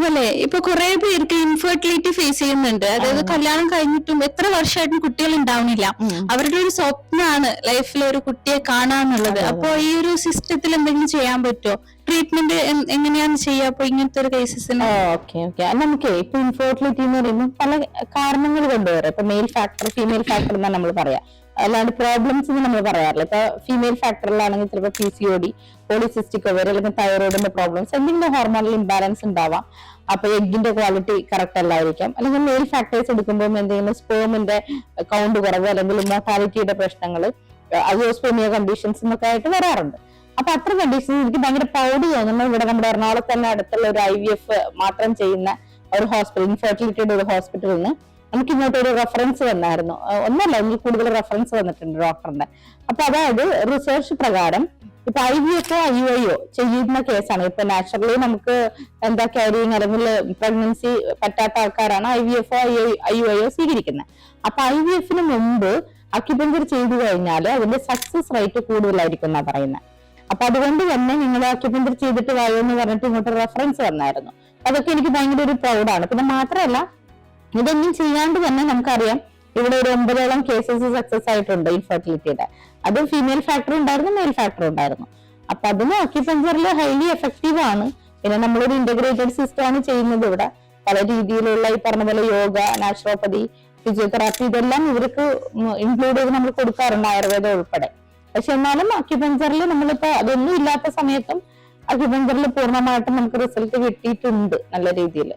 അതേപോലെ ഇപ്പൊ കുറെ പേർക്ക് ഇൻഫെർട്ടിലിറ്റി ഫേസ് ചെയ്യുന്നുണ്ട്. അതായത് കല്യാണം കഴിഞ്ഞിട്ടും എത്ര വർഷമായിട്ടും കുട്ടികൾ ഉണ്ടാവുന്നില്ല അവരുടെ ഒരു സ്വപ്നമാണ് ലൈഫിൽ ഒരു കുട്ടിയെ കാണാന്നുള്ളത് അപ്പൊ ഈ ഒരു സിസ്റ്റത്തിൽ എന്തെങ്കിലും ചെയ്യാൻ പറ്റുമോ ട്രീറ്റ്മെന്റ് എങ്ങനെയാണ് ചെയ്യാ അപ്പൊ ഇങ്ങനത്തെ ഒരു കേസസിന് ഓക്കെ ഓക്കെ നമുക്ക് ഇപ്പൊ ഇൻഫെർട്ടിലിറ്റി എന്ന് പറയുമ്പോൾ പല കാരണങ്ങൾ കൊണ്ടുവരാം ഇപ്പൊ മെയിൽ ഫാക്ടർ ഫീമെയിൽ ഫാക്ടർ എന്നാണ് നമ്മൾ പറയാ. അല്ലാണ്ട് പ്രോബ്ലംസ് നമ്മൾ പറയാറില്ല. ഇപ്പൊ ഫീമെയിൽ ഫാക്ടറിലാണെങ്കിൽ ചിലപ്പോൾ P C O D polycystic ovary അല്ലെങ്കിൽ തൈറോയിഡിന്റെ പ്രോബ്ലംസ് എന്തെങ്കിലും ഹോർമോണൽ ഇംബാലൻസ് ഉണ്ടാവാം. അപ്പൊ എഗിന്റെ ക്വാളിറ്റി കറക്റ്റ് അല്ലായിരിക്കാം. അല്ലെങ്കിൽ മെയിൽ ഫാക്ടേഴ്സ് എടുക്കുമ്പോൾ എന്തെങ്കിലും സ്പേമിന്റെ കൗണ്ട് കുറവ് അല്ലെങ്കിൽ മോർട്ടാലിറ്റിയുടെ പ്രശ്നങ്ങൾ അയോസ്പെമിയ കണ്ടീഷൻസ് എന്നൊക്കെ ആയിട്ട് വരാറുണ്ട്. അപ്പൊ അത്ര കണ്ടീഷൻസ് എനിക്ക് ഭയങ്കര പ്രൗഡ് തോന്നുന്നു. ഇവിടെ നമ്മുടെ എറണാകുളത്ത് തന്നെ അടുത്തുള്ള ഒരു ഐ വി എഫ് മാത്രം ചെയ്യുന്ന ഒരു ഹോസ്പിറ്റൽ ഇൻഫെർട്ടിലിറ്റിയുടെ ഒരു ഹോസ്പിറ്റലിൽ നിന്ന് നമുക്ക് ഇങ്ങോട്ട് ഒരു റെഫറൻസ് വന്നായിരുന്നു ഒന്നല്ല എനിക്ക് കൂടുതൽ റെഫറൻസ് വന്നിട്ടുണ്ട് ഡോക്ടറിന്റെ അപ്പൊ അതായത് റിസർച്ച് പ്രകാരം ഇപ്പൊ I V F or I O ചെയ്യുന്ന കേസാണ് ഇപ്പൊ നാച്ചുറലി നമുക്ക് എന്താ ക്യാരിങ് അല്ലെങ്കിൽ പ്രഗ്നൻസി പറ്റാത്ത ആൾക്കാരാണ് I V F or I O സ്വീകരിക്കുന്നത്. അപ്പൊ ഐ വി എഫിന് മുമ്പ് അക്യുപഞ്ചർ ചെയ്തു കഴിഞ്ഞാൽ അതിന്റെ സക്സസ് റേറ്റ് കൂടുതലായിരിക്കും എന്നാ പറയുന്നത് അപ്പൊ അതുകൊണ്ട് തന്നെ നിങ്ങൾ അക്യുപഞ്ചർ ചെയ്തിട്ട് വായോ എന്ന് പറഞ്ഞിട്ട് ഇങ്ങോട്ട് റെഫറൻസ് വന്നായിരുന്നു. അതൊക്കെ എനിക്ക് ഭയങ്കര ഒരു പ്രൗഡാണ് പിന്നെ മാത്രമല്ല ഇതൊന്നും ചെയ്യാണ്ട് തന്നെ നമുക്കറിയാം. ഇവിടെ ഒരു ഒമ്പതോളം കേസസ് സക്സസ് ആയിട്ടുണ്ട് ഇൻഫെർട്ടിലിറ്റിയുടെ അത് ഫീമെയിൽ ഫാക്ടർ ഉണ്ടായിരുന്നു മെയിൽ ഫാക്ടർ ഉണ്ടായിരുന്നു. അപ്പൊ അതിന് അക്യുപഞ്ചറിൽ ഹൈലി എഫക്റ്റീവ് ആണ്. പിന്നെ നമ്മളൊരു ഇന്റഗ്രേറ്റഡ് സിസ്റ്റം ആണ് ചെയ്യുന്നത് ഇവിടെ. പല രീതിയിലുള്ള ഈ പറഞ്ഞ പോലെ യോഗ നാച്ചുറോപ്പതി ഫിസിയോതെറാപ്പി ഇതെല്ലാം ഇവർക്ക് ഇൻക്ലൂഡ് ചെയ്ത് നമ്മൾ കൊടുക്കാറുണ്ട് ആയുർവേദം ഉൾപ്പെടെ. പക്ഷെ എന്നാലും അക്യുപഞ്ചറിൽ നമ്മളിപ്പോ അതൊന്നും ഇല്ലാത്ത സമയത്തും അക്യുപഞ്ചറിൽ പൂർണമായിട്ടും നമുക്ക് റിസൾട്ട് കിട്ടിയിട്ടുണ്ട് നല്ല രീതിയിൽ